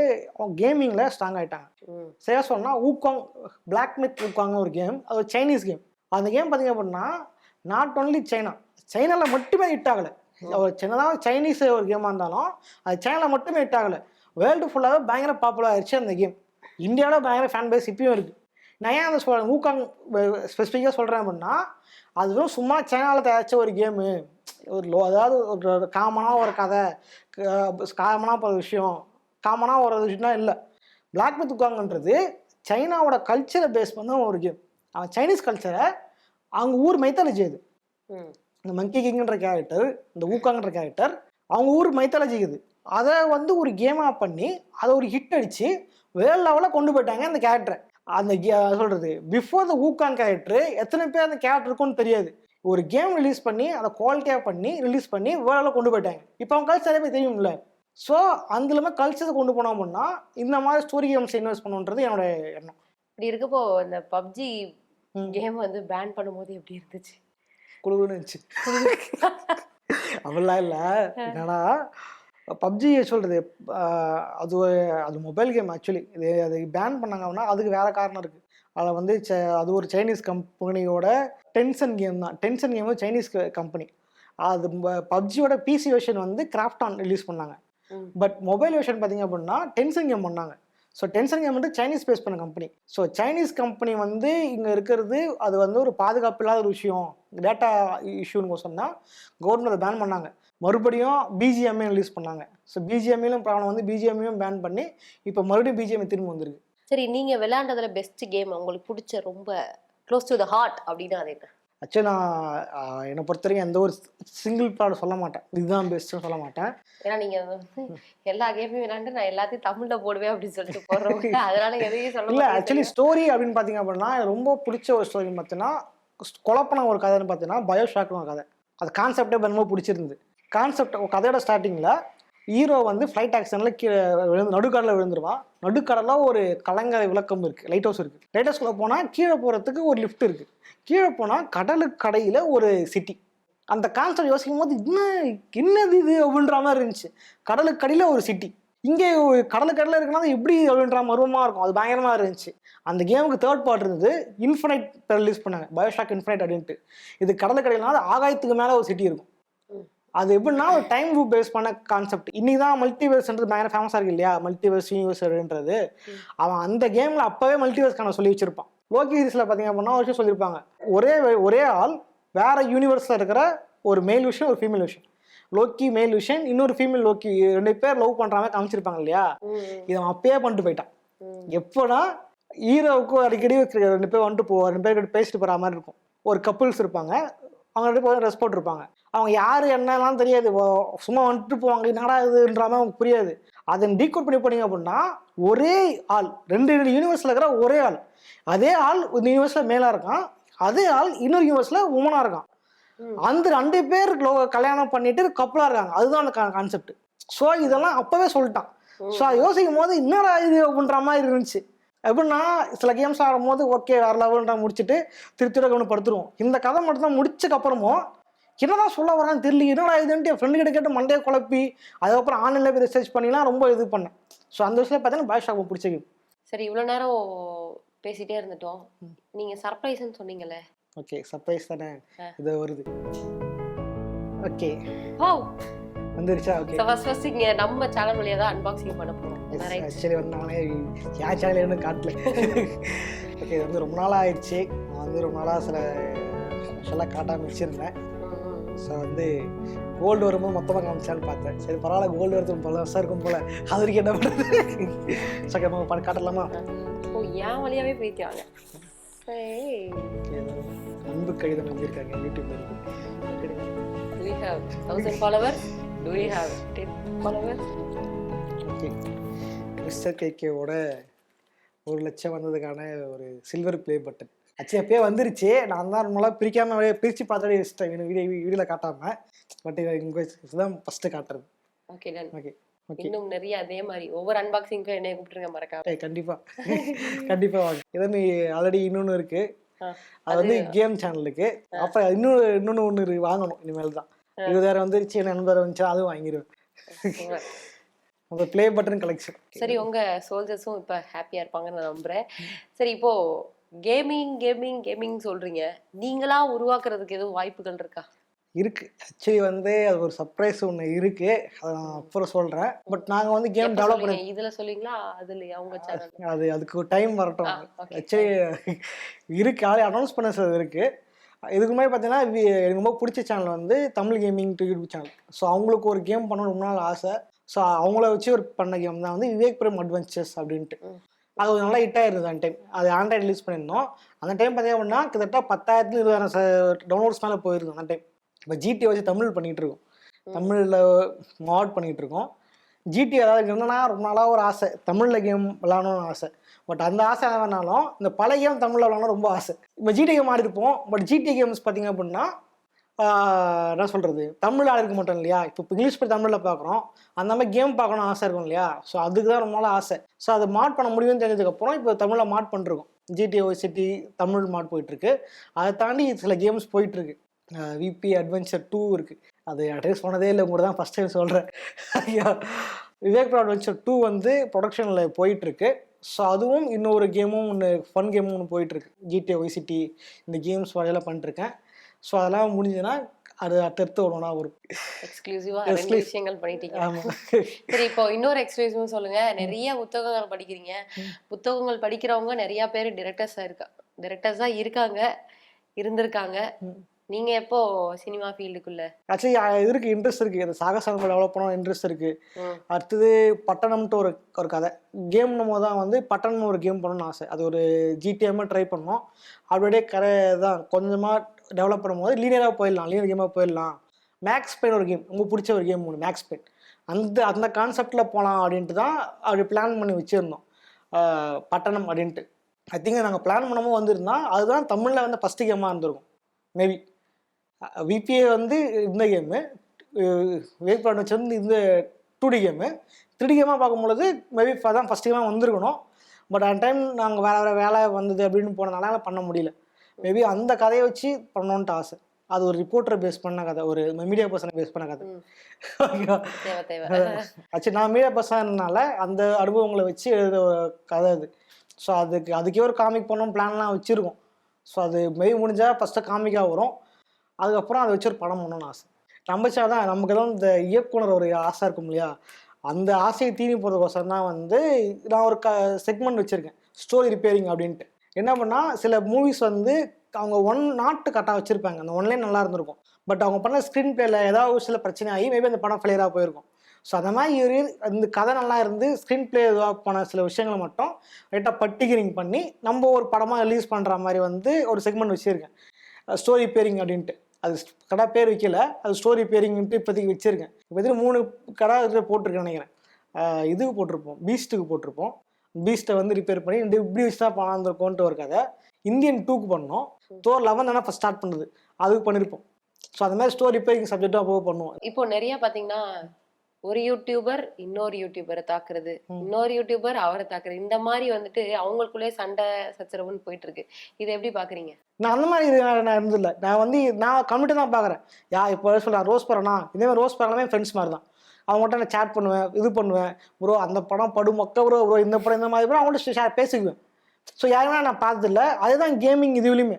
கேமிங்கில் ஸ்ட்ராங் ஆகிட்டாங்க ம். சரியா சொன்னால் ஊக்காங் பிளாக் மித் ஊக்காங்னு ஒரு கேம் அது ஒரு சைனீஸ் கேம் அந்த கேம் பார்த்தீங்க அப்படின்னா நாட் ஒன்லி சைனா சைனாவில் மட்டுமே ஹிட் ஆகலை. ஒரு சின்னதாக சைனீஸ் ஒரு கேமாக இருந்தாலும் அது சைனாவில் மட்டுமே ஹிட் ஆகலை. வேர்ல்டு ஃபுல்லாகவே பயங்கர பாப்புலர் ஆயிடுச்சு அந்த கேம் இந்தியாவில் பயங்கர ஃபேன் பேஸ் இப்பயும் இருக்குது நான் ஏன் சொல்கிறேன் ஊக்காங் ஸ்பெசிஃபிக்காக சொல்கிறேன் அப்படின்னா அதுவும் சும்மா சைனாவில் தயாரிச்ச ஒரு கேமு ஒரு லோ அதாவது ஒரு காமனாக ஒரு கதை காமனாக ஒரு விஷயம் காமனாக ஒரு விஷயம்னா இல்லை. பிளாக் மித் உக்காங்கன்றது சைனாவோட கல்ச்சரை பேஸ் பண்ண ஒரு கேம் அவன் சைனீஸ் கல்ச்சரை அவங்க ஊர் மைத்தாலஜி அது. இந்த மங்கி கிங்ன்ற கேரக்டர் இந்த ஊக்காங்கன்ற கேரக்டர் அவங்க ஊர் மைத்தாலஜி இது. அதை வந்து ஒரு கேமாக பண்ணி அதை ஒரு ஹிட் அடித்து வேர்ல்ட் லெவலில் கொண்டு போயிட்டாங்க அந்த கேரக்டரை அந்த சொல்றது பிஃபோர் த ஊக்காங் கேரக்டர் எத்தனை பேர் அந்த கேரக்டர் இருக்கும்னு தெரியாது. ஒரு கேம் ரிலீஸ் பண்ணி அதை குவாலிட்டியாக பண்ணி ரிலீஸ் பண்ணி வேர்ல்டில் கொண்டு போயிட்டாங்க. இப்போ அவங்க கல்ச்சரே போய் தெரியும்ல. ஸோ அந்த இல்லாமல் கல்ச்சரை கொண்டு போனோம் அப்படின்னா இந்த மாதிரி ஸ்டோரி கேம்ஸ் இன்வெஸ்ட் பண்ணுன்றது என்னோட எண்ணம். இப்படி இருக்கப்போ இந்த பப்ஜி. கேம் வந்து பேன் பண்ணும்போது எப்படி இருந்துச்சு? குழுகுன்னு இருந்துச்சு. அப்படிலாம் இல்லை. என்னன்னா பப்ஜி சொல்கிறது அது அது மொபைல் கேம் ஆக்சுவலி இது அது பேன் பண்ணாங்கன்னா அதுக்கு வேற காரணம் இருக்குது அதில் வந்து ச- அது ஒரு சைனீஸ் கம்பெனியோட டென்சன் கேம் தான். டென்சன் கேம் சைனீஸ் கம்பெனி அது பப்ஜியோட பிசி வெர்ஷன் வந்து கிராஃப்டான் ரிலீஸ் பண்ணாங்க. பட் மொபைல் வெர்ஷன் பார்த்தீங்க அப்படின்னா டென்சன் கேம் பண்ணாங்க. ஸோ டென்சன் கேம் வந்து சைனீஸ் பேஸ் பண்ண கம்பெனி ஸோ சைனீஸ் கம்பெனி வந்து இங்கே இருக்கிறது அது வந்து ஒரு பாதுகாப்பு இல்லாத ஒரு விஷயம். டேட்டா இஷ்யூன்னு சொன்னால் கவர்மெண்ட் அதை பேன் பண்ணாங்க. மறுபடியும் பிஜிஎம்ஏ ரிலீஸ் பண்ணாங்க. ஸோ பிஜிஎம்ஏலும் ப்ராப்ளம் வந்து பிஜிஎம்ஏயும் பேன் பண்ணி இப்போ மறுபடியும் பிஜிஎம்ஏ திரும்ப வந்திருக்கு. சரி நீங்க விளையாண்டதுல பெஸ்ட் கேம் உங்களுக்கு பிடிச்ச ரொம்ப க்ளோஸ் டு த ஹார்ட் அப்படின்னா அது என்ன? ஆக்சுவலி நான் என்னை பொறுத்த வரைக்கும் எந்த ஒரு சிங்கிள் ப்ராடக்ட் சொல்ல மாட்டேன். இதுதான் பெஸ்ட்டுன்னு சொல்ல மாட்டேன். ஏன்னா நீங்க வந்து எல்லா கேமையும் விளையாண்டு நான் எல்லாத்தையும் தமிழ்ல போடுவேன் அப்படின்னு சொல்லிட்டு போடுறவங்க அதனால எதையும் சொல்ல இல்லை. ஆக்சுவலி ஸ்டோரி அப்படின்னு பார்த்தீங்க அப்படின்னா ரொம்ப பிடிச்ச ஒரு ஸ்டோரின்னு பார்த்தீங்கன்னா குழப்பன ஒரு கதைன்னு பார்த்தீங்கன்னா பயோஷாக்னு ஒரு கதை. அது கான்செப்டே ரொம்ப பிடிச்சிருந்து கான்செப்ட் கதையோட ஸ்டார்டிங்கில் ஹீரோ வந்து ஃப்ளைட் ஆக்சிடென்ட்ல கீழே விழுந்து நடுக்கடலில் விழுந்துருவான். நடுக்கடலில் ஒரு கலங்கரை விளக்கம் இருக்குது லைட் ஹவுஸ் இருக்குது லைட் ஹவுஸ்க்குள்ளே போனால் கீழே போகிறதுக்கு ஒரு லிஃப்ட் இருக்குது கீழே போனால் கடலுக்கு கடையில் ஒரு சிட்டி அந்த கான்செப்ட் யோசிக்கும் போது என்ன என்னது இது அப்படின்ற மாதிரி இருந்துச்சு. கடலுக்கு கடையில் ஒரு சிட்டி இங்கே ஒரு கடலுக்கு கடையில் இருக்குன்னா எப்படி அப்படின்ற மர்மமாக இருக்கும். அது பயங்கரமாக இருந்துச்சு. அந்த கேமுக்கு தேர்ட் பார்ட் இருந்தது. இன்ஃபினைட் ரிலீஸ் பண்ணாங்க. பயோஷாக் இன்ஃபினைட் அப்படின்ட்டு. இது கடலுக்கடையில்னா ஆகாயத்துக்கு மேலே ஒரு சிட்டி இருக்கும். அது எப்படின்னா ஒரு டைம் லூப் பேஸ் பண்ண கான்செப்ட் இன்னைக்கு தான் மல்டிவர்ஸ்ன்றது பயங்கர ஃபேமஸாக இருக்கு இல்லையா? மல்டிவர்ஸ் யூனிவர்ஸ்ன்றது அவன் அந்த கேமில் அப்போவே மல்டிவர்ஸ்க்கான சொல்லி வச்சிருப்பான். லோக்கி சீரிஸில் பார்த்தீங்க அப்படின்னா ஒரு விஷயம் சொல்லியிருப்பாங்க. ஒரே ஒரே ஆள் வேற யூனிவர்ஸில் இருக்கிற ஒரு மேல் விஷயம் ஒரு ஃபீமேல் விஷயம். லோக்கி மேல் விஷயம் இன்னொரு ஃபீமேல் லோக்கி ரெண்டு பேர் லவ் பண்ணுற மாதிரி காமிச்சிருப்பாங்க இல்லையா? இதை அவன் அப்பயே பண்ணிட்டு போயிட்டான். எப்போனா ஹீரோவுக்கும் அடிக்கடி ரெண்டு பேர் வந்துட்டு போ ரெண்டு பேர் கிட்ட பேசிட்டு போகிற மாதிரி இருக்கும். ஒரு கப்புள்ஸ் இருப்பாங்க. அவங்க ரெண்டு பேரும் ரெஸ்ட் போட்டிருப்பாங்க அவங்க யார் என்னலாம் தெரியாது. சும்மா வந்துட்டு போவாங்க. என்னடா இதுன்ற மாதிரி அவங்களுக்கு புரியாது. அதை டீகோட் பண்ணி போனீங்க அப்படின்னா ஒரே ஆள் ரெண்டு ரெண்டு யூனிவர்ஸில் இருக்கிற ஒரே ஆள். அதே ஆள் இந்த யூனிவர்ஸில் மேலாக இருக்கான். அதே ஆள் இன்னொரு யூனிவர்ஸில் உமனாக இருக்கான். அந்த ரெண்டு பேர் கல்யாணம் பண்ணிட்டு கப்பலாக இருக்காங்க. அதுதான் அந்த கான்செப்ட் ஸோ இதெல்லாம் அப்போவே சொல்லிட்டான். ஸோ யோசிக்கும் போது என்னடா இது அப்படின்ற மாதிரி இருந்துச்சு. எப்படின்னா சில கேம்ஸ் ஆடும்போது ஓகே வேற லெவல்ன்றா முடிச்சுட்டு திருத்தியோட கவனம் படுத்துருவோம் இந்த கதை மட்டும் தான் முடிச்சதுக்கு அப்புறமும் என்னதான் சொல்ல வரான்னு தெரியல. என்னடா இதுன்ட்டு என் ஃப்ரெண்டு கிட்ட கேட்டு மண்டையை குழப்பி அதுக்கப்புறம் ஆன்லைனில் போய் ரிசர்ச் பண்ணிலாம் ரொம்ப இது பண்ணேன். ஸோ அந்த விஷயம் பார்த்தீங்கன்னா பாய் ஷாப் பிடிச்ச கேம் சரி இவ்வளவு நேரம் பேசிட்டே இருந்துட்டோம். நீங்க சர்ப்ரைஸ்ன்னு சொன்னீங்கல்ல. ஓகே சர்ப்ரைஸ் தானே. இது வருது. Okay wow. வந்துருச்சா? ஓகே ஃபர்ஸ்ட் ஃபர்ஸ்ட் இங்க நம்ம சேனல் வழியா தான் அன்பாக்சிங் பண்ண போறோம். ஆக்சுவலி வந்து நானே என் சேனல் என்ன காட்டல. ஓகே இது வந்து ரொம்ப நாளாக ஆயிடுச்சு நான் வந்து ரொம்ப நாளாக சில ஸ்பெஷலாக காட்டாமல் வச்சுருந்தேன். ஸோ வந்து கோல்டு வரும்போது மொத்தமாக காமிச்சான்னு பார்த்தேன். சரி பரவாயில்ல கோல்டு வருது பல வருஷம் இருக்கும் போல. அது வரைக்கும் என்ன பண்ணுறது ஸோ நம்ம படம் காட்டலாமா ஓ என் வழியாவே போயிட்டாங்க. சரி. அன்பு கடிதம் எழுதியிருக்காங்க யூடியூப்ல do we have 1000 followers? Do we have 10 followers? Okay mister கேகேவோட ஒரு லட்சம் வந்ததுக்கான ஒரு சில்வர் ப்ளே பட்டன் ஆக்சுவலி எப்பயே வந்துருச்சு. நான் தான் நம்மளாம் பிரிக்காம அப்படியே பிரித்து பார்த்தாலே வச்சுட்டேன் எனக்கு வீடியோ வீடியோவில் காட்டாமல் பட் இதுதான் ஃபஸ்ட்டு காட்டுறது. Okay done. ஓகே இன்னும் நிறைய அதே மாதிரி ஒவ்வொரு அன்பாக்சிங்க்கும் என்னைய கூப்பிட்டுருங்க மறக்காம. ஏய் கண்டிப்பாக கண்டிப்பாக வாங்க. இதே ஆல்ரெடி இன்னொன்று இருக்குது ஆ, அது வந்து கேம் சேனலுக்கு அப்புறம் இன்னொரு இன்னொன்று ஒன்று வாங்கணும். இனிமேல் தான். இருபதாயிரம் வந்துருச்சு என் நண்பர் வந்துச்சா அதுவும் வாங்கிடுவேன். அந்த ப்ளே பட்டன் கலெக்ஷன் சரி உங்க சோல்ஜர்ஸும் இப்ப ஹாப்பியா இருப்பாங்கன்னு நான் நம்புறேன். சரி இப்போ கேமிங் கேமிங் கேமிங் சொல்றீங்க. நீங்களா உருவாக்குறதுக்கு எதுவும் வாய்ப்புகள் இருக்கா? இருக்கு. ஆக்சுவலி வந்து அது ஒரு சர்ப்ரைஸ் ஒன்று இருக்கு. அதை நான் அப்புறம் சொல்கிறேன் பட் நாங்கள் வந்து கேம் டெவலப் பண்ணி? இதுல சொல்லுவீங்களா அதுலயா? உங்க சேனல் அது அதுக்கு டைம் வரட்டும். ஆக்சுவலி இருக்கு. ஆல்ரெடி அனௌன்ஸ் பண்ண சிலது இருக்கு. இதுக்கு முன்னாடி பார்த்தீங்கன்னா எனக்கு ரொம்ப பிடிச்ச சேனல் வந்து Tamil gaming YouTube channel so அவங்களுக்கு ஒரு கேம் பண்ணணும் ரொம்ப நாள் ஆசை. ஸோ அவங்கள வச்சு ஒரு பண்ண கேம் தான். வந்து விவேக் பிரேம் அட்வென்ச்சர்ஸ் அப்படின்ட்டு. அது கொஞ்சம் நல்லா ஹிட் ஆயிருந்தது அந்த டைம் அது ஆண்ட்ராய்டு ரிலீஸ் பண்ணியிருந்தோம். அந்த டைம் பார்த்தீங்க அப்படின்னா கிட்டத்தட்ட பத்தாயிரத்துல இருபதாயிரம் டவுன்லோட்ஸ் மேலே போயிருந்தோம் அந்த டைம் இப்போ ஜிடி வச்சு தமிழ் பண்ணிட்டு இருக்கோம். தமிழில் மாட் பண்ணிட்டு இருக்கோம். ஜிடி அதாவது என்னன்னா ரொம்ப நாளாக ஒரு ஆசை. தமிழில் கேம் விளாடணும்னு ஆசை. பட் அந்த ஆசை வேணாலும் இந்த பழைய கேம் தமிழில் விளாடணும் ரொம்ப ஆசை. இப்போ ஜிடி கேம் ஆடி இருப்போம். பட் ஜிடி கேம்ஸ் பார்த்தீங்க அப்படின்னா என்ன சொல்கிறது தமிழ் ஆள் இருக்க மாட்டோம் இல்லையா? இப்போ இங்கிலீஷ் படி தமிழில் பார்க்குறோம் அந்த மாதிரி கேம் பார்க்கணும் ஆசை இருக்கும் இல்லையா? ஸோ அதுக்கு தான் ரொம்ப நாள் ஆசை. ஸோ அதை மாட் பண்ண முடியும்னு தெரிஞ்சதுக்கப்புறம் இப்போ தமிழில் மாட் பண்ணிருக்கோம். ஜிடிஓ சிட்டி தமிழ் மாட் போயிட்டுருக்கு. அதை தாண்டி சில கேம்ஸ் போயிட்டுருக்கு. விபி அட்வென்ச்சர் டூ இருக்குது அது அட்ரஸ் போனதே இல்லை உங்களை தான் ஃபஸ்ட் டைம் சொல்கிறேன் ஐயா. விவேக் ப்ரோ அட்வென்ச்சர் டூ வந்து ப்ரொடக்ஷனில் போயிட்டுருக்கு. ஸோ அதுவும் இன்னொரு கேமும் ஒன்று ஃபன் கேமும் ஒன்று போயிட்டுருக்கு. ஜிடிஓ ஒய்சிட்டி இந்த கேம்ஸ் வகையில் பண்ணிட்டுருக்கேன். ஸோ அதெல்லாம் முடிஞ்சதுன்னா அது அடுத்தடுத்து ஒன்றா வரும் எக்ஸ்க்ளூசிவா ரெண்டு. விஷயங்கள் பண்ணிட்டீங்க. ஆமாம் சரி இப்போ இன்னொரு எக்ஸ்க்ளூசிவும் சொல்லுங்க. நிறைய புத்தகங்கள் படிக்கிறீங்க. புத்தகங்கள் படிக்கிறவங்க நிறைய பேர் டிரெக்டர்ஸா இருக்கா டிரெக்டர்ஸா இருக்காங்க இருந்திருக்காங்க. நீங்க எப்போ சினிமா ஃபீல்டுக்குள்ள ஆக்சுவலி இதுக்கு இன்ட்ரெஸ்ட் இருக்குது இந்த சாகசங்கள் டெவலப் பண்ண இன்ட்ரெஸ்ட் இருக்குது ம். அடுத்தது பட்டணம்ட்டு ஒரு ஒரு கதை. கேம்னும் போது தான் வந்து பட்டணம்னு ஒரு கேம் பண்ணணும்னு ஆசை. அது ஒரு ஜிடிஎம்மாக ட்ரை பண்ணோம். அப்படியே கரை தான் கொஞ்சமாக டெவலப் பண்ணும்போது லீனியராக போயிடலாம் லீனியர் கேமாக போயிடலாம். மேக்ஸ் பெயின் ஒரு கேம் உங்களுக்கு பிடிச்ச ஒரு கேம் ஒன்று மேக்ஸ் பெயின் அந்த அந்த கான்செப்டில் போகலாம் அப்படின்ட்டு தான் அப்படி பிளான் பண்ணி வச்சுருந்தோம். பட்டணம் அப்படின்ட்டு. ஐ திங்க் நாங்கள் பிளான் பண்ணும்போது வந்திருந்தோம் அதுதான் தமிழில் வந்து ஃபஸ்ட்டு கேமாக இருந்திருக்கும். மேபி விபிஏ வந்து இந்த கேமு வேட்பாடு வந்து இந்த two D game three D கேமாக பார்க்கும்பொழுது மேபி தான் ஃபஸ்ட் கேமாக வந்திருக்கணும். பட் அந்த டைம் நாங்கள் வேறு வேறு வேலை வந்தது அப்படின்னு போனதுனால பண்ண முடியல. மேபி அந்த கதையை வச்சு பண்ணணுன்ட்டு ஆசை. அது ஒரு ரிப்போர்ட்டரை பேஸ் பண்ண கதை ஒரு மீடியா பர்சனை பேஸ் பண்ண கதை. ஆக்சுவலி நான் மீடியா பர்சனால அந்த அனுபவங்களை வச்சு எழுத ஒரு கதை அது. ஸோ அதுக்கு அதுக்கே ஒரு காமிக் பண்ணணும் பிளான்லாம் வச்சுருக்கோம். ஸோ அது மெய் முடிஞ்சால் ஃபஸ்ட்டு காமிக்காக வரும். அதுக்கப்புறம் அதை வச்சு ஒரு படம் பண்ணணும்னு ஆசை. நம்பிச்சா தான் நமக்கு தான் இந்த இயக்குனர் ஒரு ஆசை இருக்கும் இல்லையா? அந்த ஆசையை தீனி போகிறதுக்கோசரம் தான் வந்து நான் ஒரு க செக்மெண்ட் வச்சுருக்கேன். ஸ்டோரி ரிப்பேரிங் அப்படின்ட்டு. என்ன பண்ணால் சில மூவிஸ் வந்து அவங்க ஒன் நாட்டு கரெக்டாக வச்சுருப்பாங்க. அந்த ஒன்லைன் நல்லா இருந்திருக்கும். பட் அவங்க பண்ண ஸ்க்ரீன் பிளேல ஏதாவது ஒரு சில பிரச்சனை ஆகி மேபி அந்த படம் ஃபெயிலியராக போயிருக்கும். ஸோ அந்த மாதிரி ஒரு இந்த கதை நல்லா இருந்து ஸ்க்ரீன் பிளே இதுவாக போன சில விஷயங்களை மட்டும் ரைட்டாக பட்டிகரிங் பண்ணி நம்ம ஒரு படமாக ரிலீஸ் பண்ணுற மாதிரி வந்து ஒரு செக்மெண்ட் வச்சுருக்கேன். ஸ்டோரி பேரிங் அப்படின்ட்டு. அது கடை பேர் வைக்கல. அது ஸ்டோரி பேரிங்ன்ட்டு இப்போதைக்கு வச்சுருக்கேன். இப்போ மூணு கடை போட்டிருக்கேன் நினைக்கிறேன். இதுக்கு போட்டிருப்போம். பீஸ்ட்டுக்கு போட்டிருப்போம். பீஸ்ட்டை வந்து ரிப்பேர் பண்ணி இப்படி வச்சு தான் பணம் ஒரு கதை. இந்தியன் டூக்கு பண்ணோம். தோர் லெவன் தானே ஃபஸ்ட் ஸ்டார்ட் பண்ணுது. அதுக்கு பண்ணியிருப்போம் ஸோ அந்த மாதிரி ஸ்டோரி ரிப்பேரிங் சப்ஜெக்டாக போக பண்ணுவோம். இப்போ நிறைய பாத்தீங்கன்னா ஒரு யூடியூபர் இன்னொரு யூடியூபரை தாக்குறது இன்னொரு யூடியூபர் அவரை தாக்குறது. இந்த மாதிரி வந்துட்டு அவங்களுக்குள்ளே சண்டை சச்சரவுன்னு போயிட்டு இருக்கு இதை எப்படி பாக்குறீங்க நான் அந்த மாதிரி நான் இருந்ததில்ல. நான் வந்து நான் கம்மிட்டு தான் பார்க்குறேன். யா இப்போ சொல்கிறேன் ரோஸ் படம்னா இதே மாதிரி ரோஸ் படம்லாமே ஃப்ரெண்ட்ஸ் மாதிரி தான். அவங்கள்ட்ட நான் சேட் பண்ணுவேன் இது பண்ணுவேன். ப்ரோ அந்த படம் படு மொக்க ப்ரோ ப்ரோ இந்த படம் இந்த மாதிரி ப்ரோ அவங்கள்ட்ட ஷேர் பேசிக்குவேன். ஸோ யாருமே நான் பார்த்ததில்ல. அதுதான் கேமிங் இதுவிலையுமே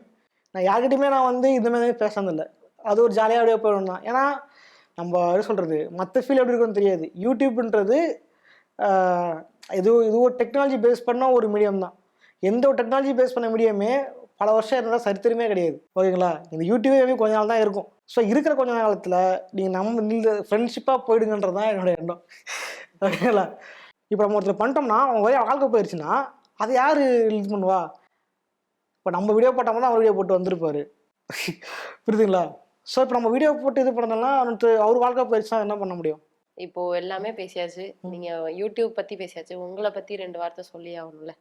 நான் யார்கிட்டையுமே நான் வந்து இந்த மாதிரி பேசுனதில்ல. அது ஒரு ஜாலியாக அப்படியே போயிடும் தான். ஏன்னா நம்ம என்ன சொல்கிறது மற்ற ஃபீல் எப்படி இருக்குன்னு தெரியாது. யூடியூப்ன்றது இது இது ஒரு டெக்னாலஜி பேஸ் பண்ண ஒரு மீடியம் தான். எந்த ஒரு டெக்னாலஜி பேஸ் பண்ண மீடியமே பல வருஷம் இருந்தால் சரித்திரமே கிடையாது. ஓகேங்களா? இந்த யூடியூபே கொஞ்ச நாள் தான் இருக்கும். ஸோ இருக்கிற கொஞ்ச காலத்தில் நீங்கள் நம்ம நீங்க ஃப்ரெண்ட்ஷிப்பாக போயிடுங்கன்றது தான் என்னோட எண்ணம் ஓகேங்களா இப்போ நம்ம ஒருத்தர் பண்ணிட்டோம்னா அவன் வழி வாழ்க்கை போயிடுச்சுன்னா அது யார் இது பண்ணுவா? இப்போ நம்ம வீடியோ போட்டோம்னா தான் அவர் வீடியோ போட்டு வந்திருப்பாரு. புரியுதுங்களா? ஸோ இப்போ நம்ம வீடியோ போட்டு இது பண்ணோம்னா அவனுக்கு அவர் வாழ்க்கை போயிடுச்சுன்னா என்ன பண்ண முடியும்? இப்போ எல்லாமே பேசியாச்சு. நீங்க யூடியூப் பத்தி பேசியாச்சு. உங்களை பத்தி ரெண்டு வார்த்தை சொல்லி ஆகணும்ல.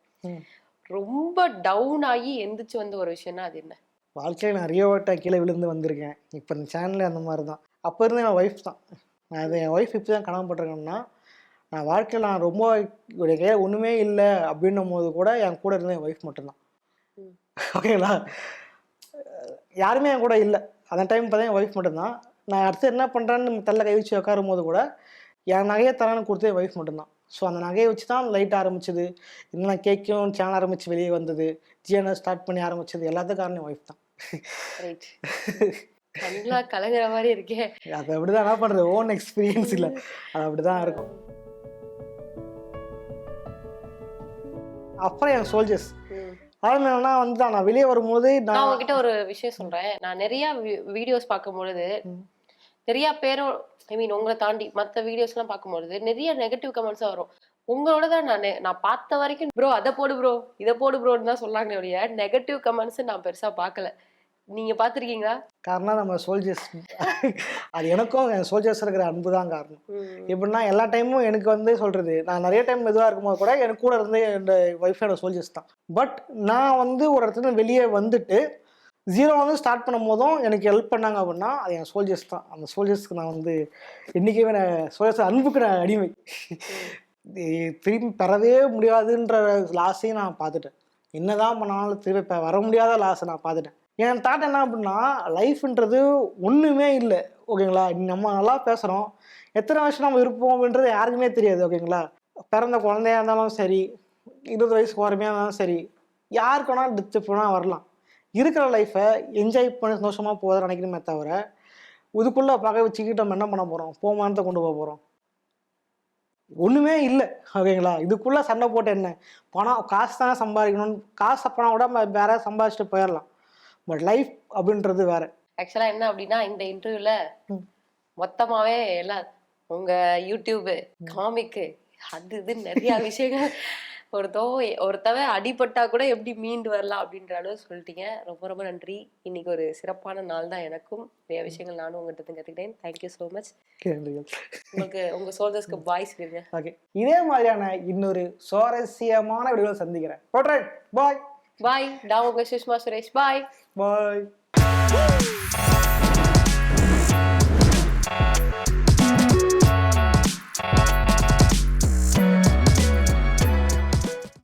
ரொம்ப டவுன் ஆகி எந்திரிச்சு வந்த ஒரு விஷயம்னா அது என்ன? வாழ்க்கையில் நிறைய வாட்ட கீழே விழுந்து வந்திருக்கேன். இப்போ இந்த சேனல் அந்த மாதிரி தான் அப்போ இருந்து என் ஒய்ஃப் தான். நான் அது என் ஒய்ஃப் இப்போ தான் கடமைப்பட்டிருக்கேன்னா நான் வாழ்க்கையில் நான் ரொம்ப என்னுடைய கையில் ஒன்றுமே இல்லை அப்படின்னும் போது கூட என் கூட இருந்த என் ஒய்ஃப் மட்டும்தான். ஓகேங்களா யாருமே என் கூட இல்லை. அந்த டைம் பார்த்தா என் ஒய்ஃப் மட்டும்தான். நான் அடுத்து என்ன பண்ணுறேன்னு தள்ள கை வச்சு உட்காரும் போது கூட என் நகையை தரேன்னு கொடுத்தது என் ஒய்ஃப் மட்டும்தான். ஸோ அந்த நகையை வச்சு தான் லைட் ஆரம்பிச்சது. இன்னும் கேக்கும் சேனல் ஆரம்பித்து வெளியே வந்தது. ஜிஎன்எஸ் ஸ்டார்ட் பண்ணி ஆரம்பிச்சது எல்லாத்துக்கும் காரணம் என் ஒய்ஃப் தான். கண்ணுலா கலங்குற மாதிரி இருக்கே. அது அப்படிதான் என்ன பண்ணுறது ஓன் எக்ஸ்பீரியன்ஸ் இல்லை. அது அப்படிதான் இருக்கும். அப்புறம் என் சோல்ஜர்ஸ் என்னன்னா வந்து நான் வெளியே வரும்போது நான் உங்ககிட்ட ஒரு விஷயம் சொல்றேன். நான் நிறைய வீடியோஸ் பார்க்கும்பொழுது. நிறைய பேரும் ஐ மீன் உங்களை தாண்டி மற்ற வீடியோஸ் எல்லாம் பார்க்கும்பொழுது நிறைய நெகட்டிவ் கமெண்ட்ஸா வரும். உங்களோட தான் நான். நான் பார்த்த வரைக்கும் ப்ரோ அதை போடு ப்ரோ இதை போடு ப்ரோன்னு தான் சொல்லாங்க ஒழிய நெகட்டிவ் கமெண்ட்ஸ் நான் பெருசா பார்க்கல. நீங்க பார்த்திருக்கீங்களா? காரணம் நம்ம சோல்ஜர்ஸ் அது எனக்கும் என் சோல்ஜர்ஸ் இருக்கிற அன்பு தான் காரணம். எப்படின்னா எல்லா டைமும் எனக்கு வந்து சொல்கிறது நான் நிறைய டைம் இதுவாக இருக்கும்போது கூட எனக்கு கூட இருந்து என் ஒய்ஃபோட சோல்ஜர்ஸ் தான். பட் நான் வந்து ஒரு இடத்துல வெளியே வந்துட்டு ஜீரோ வந்து ஸ்டார்ட் பண்ணும் போதும் எனக்கு ஹெல்ப் பண்ணாங்க அப்படின்னா அது என் சோல்ஜர்ஸ் தான். அந்த சோல்ஜர்ஸ்க்கு நான் வந்து என்றைக்குமே நான் சோல்ஜர்ஸ் அன்புக்கு நான் அடிமை. திரும்பி பெறவே முடியாதுன்ற லாஸையும் நான் பார்த்துட்டேன். என்னதான் பண்ணாலும் திரும்பி வர முடியாத லாஸை நான் பார்த்துட்டேன். என் தாட் என்ன அப்படின்னா லைஃப்ன்றது ஒன்றுமே இல்லை ஓகேங்களா? நம்ம நல்லா பேசுகிறோம் எத்தனை வருஷம் நம்ம இருப்போம் அப்படின்றது யாருக்குமே தெரியாது ஓகேங்களா? பிறந்த குழந்தையா இருந்தாலும் சரி இருபது வயசு குறைமையாக இருந்தாலும் சரி யாருக்கு வேணாலும் டித்து போனால் வரலாம். இருக்கிற லைஃப்பை என்ஜாய் பண்ணி சந்தோஷமாக போகிறத நினைக்கணுமே தவிர இதுக்குள்ளே பகை வச்சுக்கிட்டு நம்ம என்ன பண்ண போகிறோம் போமானத்தை கொண்டு போக போகிறோம் ஒன்றுமே இல்லை ஓகேங்களா? இதுக்குள்ளே சண்டை போட்டு என்ன? பணம் காசு தானே சம்பாதிக்கணும். காசு பணம் கூட வேற சம்பாதிச்சுட்டு போயிடலாம். பட் லைஃப் அப்படின்றது வேற. ஆக்சுவலா என்ன அப்படின்னா இந்த இன்டர்வியூல ம். மொத்தமாவே எல்லாம் உங்க யூடியூப் காமிக்கு அது இது நிறைய விஷயங்கள். ஒருத்தோ ஒருத்தவன் அடிபட்டா கூட எப்படி மீண்டு வரலாம் அப்படின்ற அளவு சொல்லிட்டீங்க. ரொம்ப ரொம்ப நன்றி. இன்னைக்கு ஒரு சிறப்பான நாள் தான் எனக்கும். நிறைய விஷயங்கள் நானும் உங்ககிட்ட கத்துக்கிட்டேன். தேங்க்யூ ஸோ மச் உங்களுக்கு உங்க சோல்ஜர்ஸ்க்கு பாய் சொல்லிருங்க ஓகே இதே மாதிரியான இன்னொரு சுவாரஸ்யமான வீடியோவில் சந்திக்கிறேன். பாய் பாய் நான் உங்க சுஷ்மா சுரேஷ் பாய் பாய்